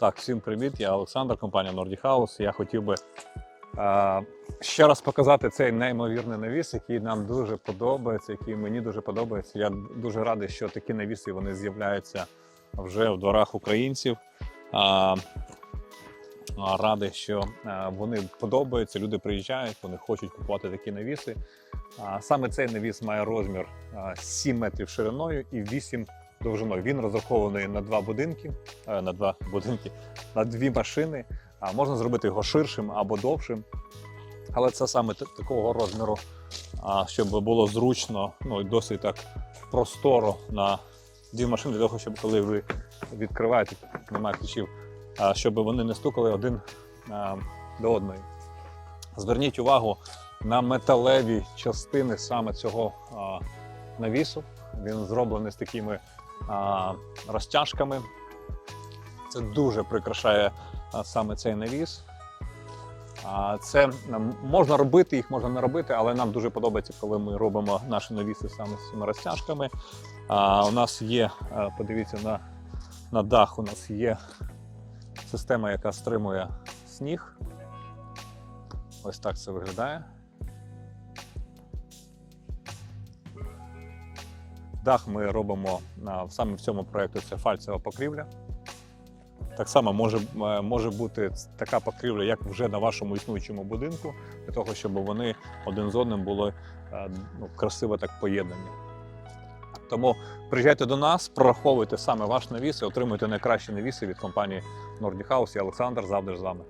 Так, всім привіт. Я Олександр, компанія Nordic House. Я хотів би е, ще раз показати цей неймовірний навіс, який нам дуже подобається, який мені дуже подобається. Я дуже радий, що такі навіси вони з'являються вже в дворах українців. А, радий, що е, вони подобаються, люди приїжджають, вони хочуть купувати такі навіси. Саме цей навіс має розмір а, 7 метрів шириною і 8 довжиною. Він розрахований на два будинки, е, на два будинки, на дві машини. А можна зробити його ширшим або довшим. Але це саме такого розміру, щоб було зручно, ну і досить так просторо на дві машини, для того, щоб коли ви відкриваєте, немає ключів, щоб вони не стукали один до одної. Зверніть увагу на металеві частини саме цього навісу. Він зроблений з такими а, розтяжками. Це дуже прикрашає а, саме цей навіс. А, Це можна робити, їх можна не робити, але нам дуже подобається, коли ми робимо наші навіси саме з цими розтяжками. А, У нас є, подивіться, на, на дах у нас є система, яка стримує сніг. Ось так це виглядає. Дах ми робимо саме в цьому проєкту це фальцева покрівля. Так само може, е, може бути така покрівля, як вже на вашому існуючому будинку, для того, щоб вони один з одним були е, ну, красиво так поєднані. Тому приїжджайте до нас, прораховуйте саме ваш навіс і отримуйте найкращі навіси від компанії Nordic House. Я Олександр завжди з вами.